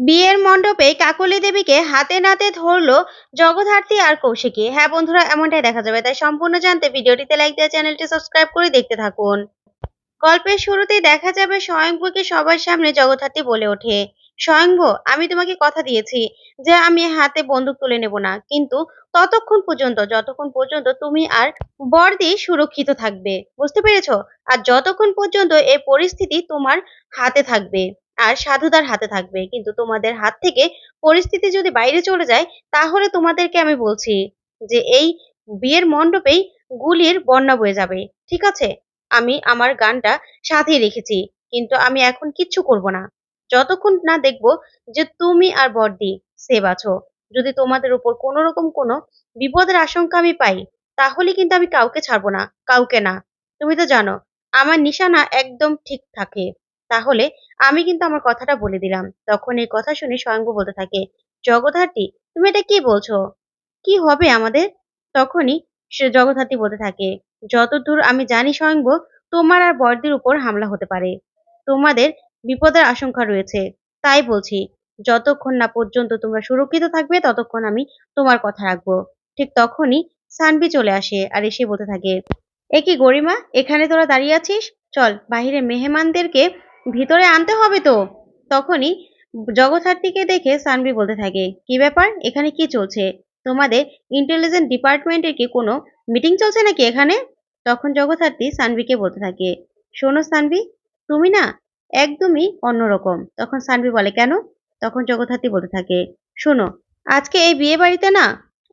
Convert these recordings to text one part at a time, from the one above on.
বিয়ের মণ্ডপে কাকলি দেবীকে হাতে নাতে ধরলো জগদ্ধাত্রী আর কৌশিকী। হ্যাঁ বন্ধুরা, এমনটাই দেখা যাবে। তাই সম্পূর্ণ জানতে ভিডিওটিতে লাইক দিয়ে চ্যানেলটি সাবস্ক্রাইব করে দেখতে থাকুন। গল্পের শুরুতেই দেখা যাবে স্বয়ংভূকে সবার সামনে জগদ্ধাত্রী বলে ওঠে। স্বয়ংভূ, আমি তোমাকে কথা দিয়েছি যে আমি হাতে বন্দুক তুলে নেব না। কিন্তু ততক্ষণ পর্যন্ত, যতক্ষণ পর্যন্ত তুমি আর বর্দি সুরক্ষিত থাকবে। বুঝতে পেরেছ? আর যতক্ষণ পর্যন্ত এই পরিস্থিতি তোমার হাতে থাকবে। আর সাধুদার হাতে থাকবে। কিন্তু তোমাদের হাত থেকে পরিস্থিতি যদি বাইরে চলে যায়, তাহলে তোমাদেরকে আমি বলছি যে এই বিয়ের মণ্ডপেই গুলির বন্যা বয়ে যাবে। ঠিক আছে? আমি আমার গানটা সাথে রেখেছি, কিন্তু আমি এখন কিচ্ছু করব না। যতক্ষণ না দেখব যে তুমি আর বর্দি সেভ আছো। যদি তোমাদের উপর কোনো রকম কোনো বিপদের আশঙ্কা আমি পাই, তাহলে কিন্তু আমি কাউকে ছাড়বো না, কাউকে না। তুমি তো জানো, আমার নিশানা একদম ঠিক থাকে। তাহলে আমি কিন্তু আমার কথাটা বলে দিলাম। তখন এই কথা শুনে স্বয়ংভূ বলতে থাকে, জগদ্ধাত্রী, তুমি এটা কি বলছো? কি হবে আমাদের? তখনই সে জগদ্ধাত্রী বলতে থাকে, যতদূর আমি জানি স্বয়ংভূ, তোমার আর বর্দির উপর হামলা হতে পারে। তোমাদের বিপদের আশঙ্কা রয়েছে। তাই বলছি, যতক্ষণ না পর্যন্ত তোমরা সুরক্ষিত থাকবে, ততক্ষণ আমি তোমার কথা রাখব। ঠিক তখনই সানবি চলে আসে আর এসে বলতে থাকে, এ কি গরিমা, এখানে তোরা দাঁড়িয়ে আছিস? চল বাহিরে মেহমানদেরকে ভিতরে আনতে হবে তো। তখনই জগদ্ধাত্রীকে দেখে সানবি বলতে থাকে, কি ব্যাপার? এখানে কি চলছে? তোমাদের ইন্টেলিজেন্ট ডিপার্টমেন্টের কি কোনো মিটিং চলছে নাকি এখানে? তখন জগদ্ধাত্রী সানবিকে বলতে থাকে, শোনো সানবি তুমি না একদমই অন্যরকম। তখন সানবি বলে, কেন? তখন জগদ্ধাত্রী বলতে থাকে, শোনো, আজকে এই বিয়ে বাড়িতে না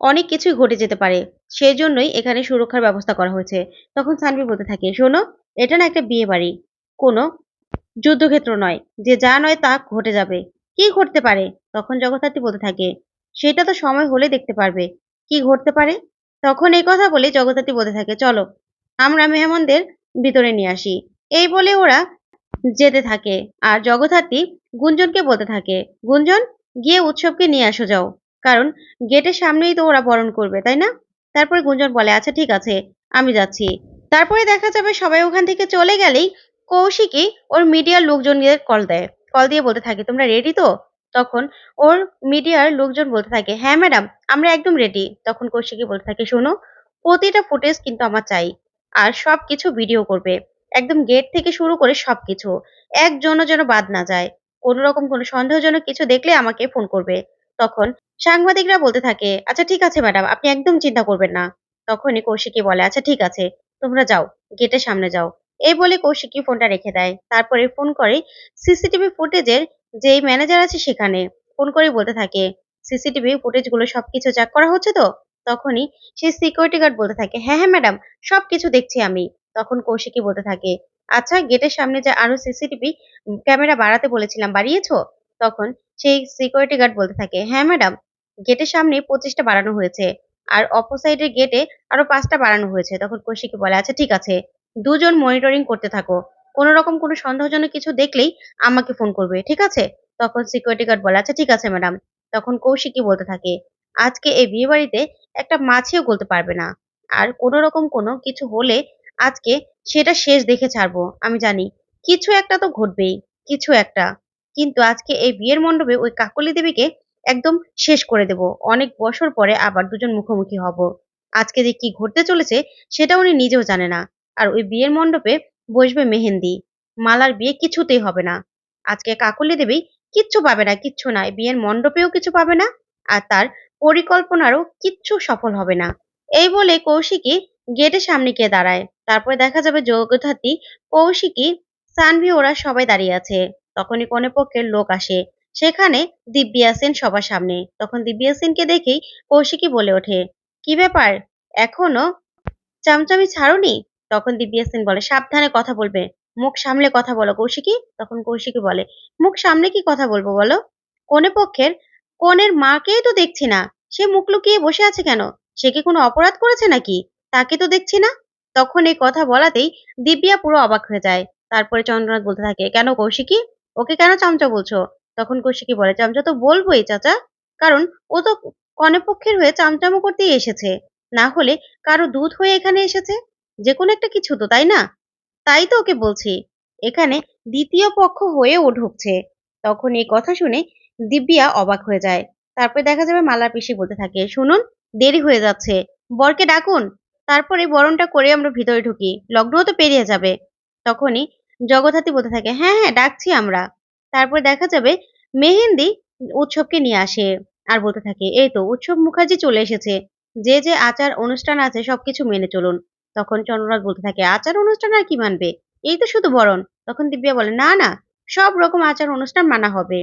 অনেক কিছুই ঘটে যেতে পারে সেই জন্যই এখানে সুরক্ষার ব্যবস্থা করা হয়েছে। তখন সানবি বলতে থাকে, শোনো, এটা না একটা বিয়ে বাড়ি, কোনো যুদ্ধক্ষেত্র নয়, যে যা নয় তা ঘটে যাবে। কি ঘটতে পারে? তখন জগদ্ধাত্রী বলতে থাকে, সেটা তো সময় হলে দেখতে পারবে। কি ঘটতে পারে? তখন এই কথা বলে জগদ্ধাত্রী বলতে থাকে, চলো, আমরা মেহমানদের ভিতরে নিয়ে আসি। এই বলে ওরা যেতে থাকে আর জগদ্ধাত্রী গুঞ্জনকে বলতে থাকে, গুঞ্জন, গিয়ে উৎসবকে নিয়ে আসো যাও, কারণ গেটের সামনেই তো ওরা বরণ করবে, তাই না? তারপরে গুঞ্জন বলে আচ্ছা ঠিক আছে, আমি যাচ্ছি। তারপরে দেখা যাবে সবাই ওখান থেকে চলে গেলেই কৌশিকী ওর মিডিয়ার লোকজনদের কল দেয়। কল দিয়ে বলতে থাকে, তোমরা রেডি তো? তখন ওর মিডিয়ার লোকজন বলতে থাকে হ্যাঁ ম্যাডাম আমরা একদম রেডি তখন কৌশিকী বলতে থাকে, শোনো, প্রতিটা ফুটেজ কিন্তু আমার চাই, আর সব কিছু ভিডিও করবে। একদম গেট থেকে শুরু করে সবকিছু। একজনও যেন বাদ না যায়। কোনো রকম কোনো সন্দেহজনক কিছু দেখলে আমাকে ফোন করবে। তখন সাংবাদিকরা বলতে থাকে আচ্ছা ঠিক আছে ম্যাডাম আপনি একদম চিন্তা করবেন না। তখনই কৌশিকী বলে আচ্ছা ঠিক আছে, তোমরা যাও গেটের সামনে যাও। এই বলে কৌশিকী ফোনটা রেখে দেয়। তারপরে ফোন করে সিসিটিভি ফুটেজের যেই ম্যানেজার আছে সেখানে। ফোন করে বলতে থাকে, সিসিটিভি ফুটেজগুলো সবকিছু চেক করা হচ্ছে তো? তখনই সেই সিকিউরিটি গার্ড বলতে থাকে হ্যাঁ হ্যাঁ ম্যাডাম সবকিছু দেখছি আমি। তখন কৌশিকী বলতে থাকে আচ্ছা গেটের সামনে যে আরও সিসিটিভি ক্যামেরা বাড়াতে বলেছিলাম, বাড়িয়েছো? তখন সেই সিকিউরিটি গার্ড বলতে থাকে হ্যাঁ ম্যাডাম গেটের সামনে পঁচিশটা বাড়ানো হয়েছে, আর অপোসাইডের গেটে আরও পাঁচটা বাড়ানো হয়েছে। তখন কৌশিকী বলে আচ্ছা ঠিক আছে। দুজন মনিটরিং করতে থাকো। কোনো রকম কোনো সন্দেহজনক কিছু দেখলেই আমাকে ফোন করবে, ঠিক আছে? তখন সিকিউরিটি গার্ড বলে আচ্ছা ঠিক আছে ম্যাডাম তখন কৌশিকী বলতে থাকে, আজকে এই বিয়ে বাড়িতে একটা মাছিও গলতে পারবে না। আর কোনো রকম কোনো কিছু হলে আজকে সেটা শেষ দেখে ছাড়বো, আমি জানি। কিছু একটা তো ঘটবেই, কিছু একটা। কিন্তু আজকে এই বিয়ের মণ্ডপে ওই কাকলি দেবীকে একদম শেষ করে দেব। অনেক বছর পরে আবার দুজন মুখোমুখি হব। আজকে যে কি ঘটতে চলেছে, সেটা উনি নিজেও জানে না। আর ওই বিয়ের মণ্ডপে বসবে মেহেন্দি। মালার বিয়ে কিছুতেই হবে না। আজকে কাকলি দেবী কিচ্ছু পাবে না, কিচ্ছু না। বিয়ের মণ্ডপেও কিছু পাবে না আর তার পরিকল্পনারও কিচ্ছু সফল হবে না। এই বলে কৌশিকী গেটের সামনে গিয়ে দাঁড়ায়। তারপরে দেখা যাবে জগদ্ধাত্রী কৌশিকী, সানভি ওরা সবাই দাঁড়িয়ে আছে। তখনই কোনে পক্ষের লোক আসে। সেখানে দিব্যা সেন সবার সামনে। তখন দিব্যা সেনকে দেখেই কৌশিকী বলে ওঠে, কি ব্যাপার? এখনও চামচামি ছাড়ুনি? তখন দিব্যা সেন বলে, সাবধানে কথা বলবে। মুখ সামলে কথা বলো, কৌশিকী। তখন কৌশিকী বলে, মুখ সামনে কি কথা বলব বলো? কোনে পক্ষের? কনের মাকেই তো দেখছি না। সে মুখ লুকিয়ে বসে আছে কেন? সে কি কোনো অপরাধ করেছে নাকি? তাকে তো দেখছি না। তখন এই কথা বলাতেই দিব্যা পুরো অবাক হয়ে যায়। তারপরে চন্দ্রনাথ বলতে থাকে, কেন কৌশিকী? ওকে কেন চামচা বলছো? তখন কৌশিকী বলে, চামচা তো বলবোই চাচা। কারণ ও তো কনে পক্ষের হয়ে চামচামো করতেই এসেছে। না হলে কারও দুধ হয়ে এখানে এসেছে? যে কোনো একটা কিছু তো, তাই না? তাই তো ওকে বলছি। এখানে দ্বিতীয় পক্ষ হয়ে ও ঢুকছে। তখন এই কথা শুনে দিব্যিয়া অবাক হয়ে যায়। তারপরে দেখা যাবে মালার পিসি বলতে থাকে, শুনুন, দেরি হয়ে যাচ্ছে। বরকে ডাকুন। তারপরে বরণটা করে আমরা ভিতরে ঢুকি। লগ্নও তো পেরিয়ে যাবে। তখনই জগদ্ধাত্রী বলতে থাকে হ্যাঁ হ্যাঁ ডাকছি আমরা। তারপর দেখা যাবে মেহেন্দি উৎসবকে নিয়ে আসে আর বলতে থাকে, এই তো, উৎসব মুখার্জি চলে এসেছে। যে যে আচার, অনুষ্ঠান আছে, সবকিছু মেনে চলুন। তখন চন্দ্রনাথ বলতে থাকে, আচার অনুষ্ঠান আর কি মানবে? এই তো শুধু বরণ। তখন দিব্যা বলে, না না, সব রকম আচার অনুষ্ঠান মানা হবে।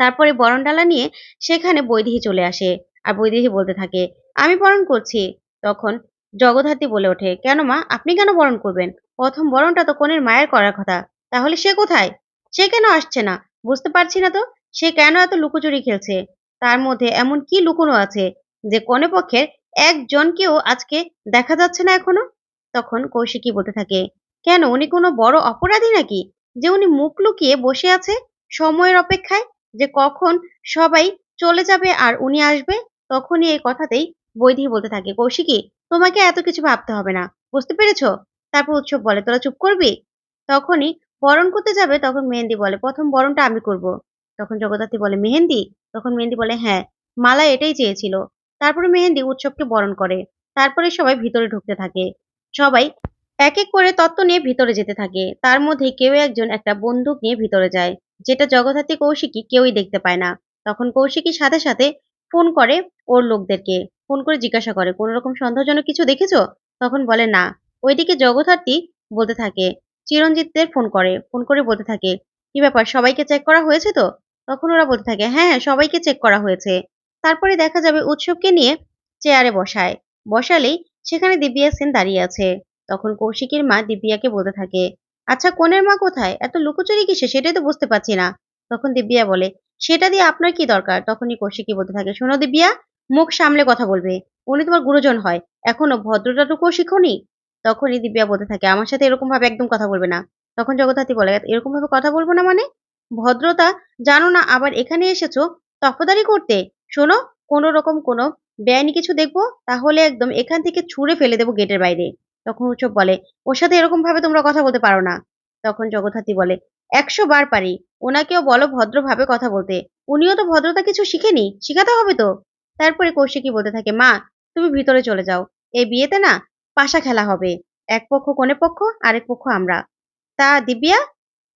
তারপরে বরণ ডালা নিয়ে সেখানে বৈদেহী চলে আসে আর বৈদেহী বলতে থাকে, আমি বরণ করছি। তখন জগদ্ধাত্রী বলে ওঠে, কেন মা, আপনি কেন বরণ করবেন? প্রথম বরণটা তো কনের মায়ের করার কথা। তাহলে সে কোথায়? সে কেন আসছে না? বুঝতে পারছি না তো, সে কেন এত লুকোচুরি খেলছে? তার মধ্যে এমন কি লুকোনো আছে যে কনে পক্ষের একজনকেও আজকে দেখা যাচ্ছে না এখনও? তখন কৌশিকী বলতে থাকে, কেন, উনি কোনো বড় অপরাধী নাকি? যে উনি মুখ লুকিয়ে বসে আছে সময়ের অপেক্ষায়, যে কখন সবাই চলে যাবে আর উনি আসবে, তখনই এই কথাতেই বৈধি বলতে থাকে। কৌশিকী, তোমাকে এত কিছু ভাবতে হবে না, বুঝতে পেরেছ? তারপর উৎসব বলে, তোরা চুপ করবি? তখনই বরণ করতে যাবে, তখন মেহেন্দি বলে, প্রথম বরণটা আমি করব। তখন জগদ্ধাত্রী বলে, মেহেন্দি? তখন মেহেন্দি বলে হ্যাঁ মালা এটাই চেয়েছিল। তারপরে মেহেন্দি উৎসবকে বরণ করে। তারপরে সবাই ভিতরে ঢুকতে থাকে। সবাই এক এক করে তত্ত্ব নিয়ে ভিতরে যেতে থাকে। তার মধ্যে কেউ একজন একটা বন্দুক নিয়ে ভিতরে যায়, যেটা জগদ্ধাত্রী কৌশিকী কেউই দেখতে পায় না। তখন কৌশিকী সাথে সাথে ফোন করে ওর লোকদেরকে, ফোন করে জিজ্ঞাসা করে, কোন রকম সন্দেহজনক কিছু দেখেছ? তখন বলে, না। ওইদিকে জগদ্ধাত্রী বলতে থাকে চিরঞ্জিতদের ফোন করে। ফোন করে বলতে থাকে, কি ব্যাপার, সবাইকে চেক করা হয়েছে তো? তখন ওরা বলতে থাকে হ্যাঁ সবাইকে চেক করা হয়েছে। তারপরে দেখা যাবে উৎসবকে নিয়ে চেয়ারে বসায়। বসালেই সেখানে দিব্যা সেন দাঁড়িয়ে আছে। তখন কৌশিকের মা দিব্যাকে বলতে থাকে আচ্ছা কনের মা কোথায়? এত লুকোচুরি কিসে সেটাই তো বুঝতে পারছি না। তখন দিব্যা বলে, সেটা দিয়ে আপনার কি দরকার? তখনই কৌশিকী বলতে থাকে, শোনো দিব্যা, মুখ সামলে কথা বলবে। উনি তোমার গুরুজন হয়। এখনও ভদ্রতাটুকুও শিখনি? তখনই দিব্যা বলতে থাকে, আমার সাথে এরকম ভাবে একদম কথা বলবে না। তখন জগদ্ধাত্রী বলে এরকম ভাবে কথা বলব না মানে? ভদ্রতা জানো না, আবার এখানে এসেছ তফদারি করতে? শোনো, কোনো রকম কোনো বেআইনি কিছু দেখব, তাহলে একদম এখান থেকে ছুঁড়ে ফেলে দেবো গেটের বাইরে। তখন উৎসব বলে, ওর সাথে এরকম ভাবে তোমরা কথা বলতে পারো না। তখন জগদ্ধাত্রী বলে, একশো বার পারি। ওনাকেও বলো ভদ্রভাবে কথা বলতে। উনিও তো ভদ্রতা কিছু শিখেনি, শিখাতে হবে তো? তারপরে কৌশিকী বলতে থাকে, মা, তুমি ভিতরে চলে যাও। এই বিয়েতে না পাশা খেলা হবে। এক পক্ষ কোনে পক্ষ, আরেক পক্ষ আমরা। তা দিব্যা,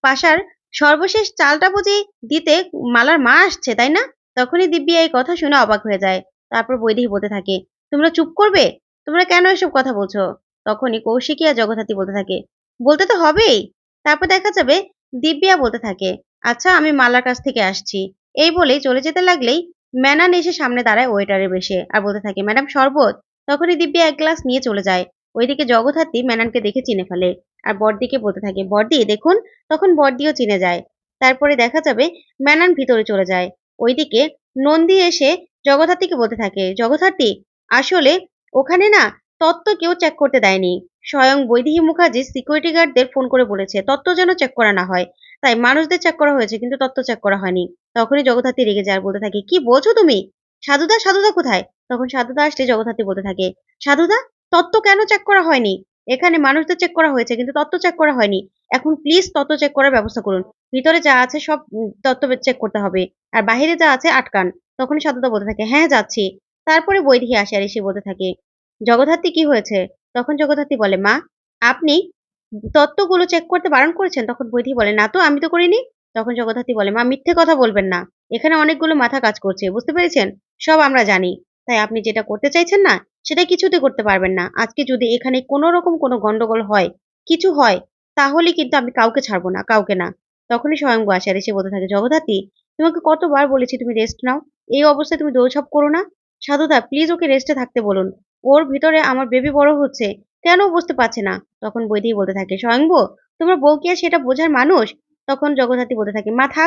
পাশার সর্বশেষ চালটা বুঝি দিতে মালার মা আসছে, তাই না? তখনই দিব্যা এই কথা শুনে অবাক হয়ে যায়। তারপর বৈদেহী বলতে থাকে, তোমরা চুপ করবে? তোমরা কেন এসব কথা বলছো? তখনই কৌশিকী আর বলতে থাকে, বলতে তো হবেই। তারপর দেখা যাবে দিব্যা বলতে থাকে আচ্ছা আমি মালার কাছ থেকে আসছি। এই বলেই চলে যেতে লাগলেই ম্যানান এসে সামনে দাঁড়ায় ওয়েটারে বসে আর বলতে থাকে, ম্যাডাম, শরবত? তখনই দিব্যা এক গ্লাস নিয়ে চলে যায়। ওইদিকে জগদ্ধাত্রী ম্যানানকে দেখে চিনে ফেলে আর বড়দিকে বলতে থাকে, বড়দি, দেখুন। তখন বড়দিও চিনে যায়। তারপরে দেখা যাবে ম্যানান ভিতরে চলে যায়। ওইদিকে নন্দী এসে জগদ্ধাত্রীকে বলতে থাকে, জগদ্ধাত্রী, আসলে ওখানে না তত্ত্ব কেউ চেক করতে দেয়নি। স্বয়ং বৈদেহী মুখার্জি সিকিউরিটি গার্ডদের ফোন করে বলেছে, তত্ত্ব যেন চেক করা না হয়। তাই মানুষদের চেক করা হয়েছে, কিন্তু তত্ত্ব চেক করা হয়নি। তখনই জগদ্ধাত্রী রেগে যায় বলতে থাকে, কি বলছো তুমি? সাধুদা সাধুদা কোথায়? তখন সাধুদা আসলে জগদ্ধাত্রী বলতে থাকে, সাধুদা, তত্ত্ব কেন চেক করা হয়নি? এখানে মানুষদের চেক করা হয়েছে, কিন্তু তত্ত্ব চেক করা হয়নি। এখন প্লিজ তত্ত্ব চেক করার ব্যবস্থা করুন। ভিতরে যা আছে সব তত্ত্ব চেক করতে হবে। আর বাহিরে যা আছে আটকান, তখনই সাধুদা বলতে থাকে হ্যাঁ যাচ্ছি। তারপরে বৈদেহী আসে আর এসে বলতে থাকে, জগদ্ধাত্রী কি হয়েছে? তখন জগদ্ধাত্রী বলে, মা, আপনি তত্ত্বগুলো চেক করতে বারণ করেছেন? তখন বৈধি বলে, না তো, আমি তো করিনি। তখন জগদ্ধাত্রী বলে, মা, মিথ্যে কথা বলবেন না। এখানে অনেকগুলো মাথা কাজ করছে, বুঝতে পেরেছেন? সব আমরা জানি। তাই আপনি যেটা করতে চাইছেন না, সেটা কিছুতে করতে পারবেন না। আজকে যদি এখানে কোনো রকম কোনো গন্ডগোল হয়, কিছু হয়, তাহলে কিন্তু আমি কাউকে ছাড়বো না, কাউকে না। তখনই স্বয়ং আসে আর এসে বলতে থাকে, জগদ্ধাত্রী, তোমাকে কতবার বলেছি তুমি রেস্ট নাও। এই অবস্থায় তুমি দৌড়ছাপ করো না। সাধুদা প্লিজ ওকে রেস্টে থাকতে বলুন। ওর ভিতরে আমার বেবি বড় হচ্ছে, কেন বুঝতে পারছে না? তখন বৈদেহী বলতে থাকে, স্বয়ংব, তোমার বউ কি আর সেটা বোঝার মানুষ? তখন জগদ্ধাত্রী বলতে থাকে, মা থাক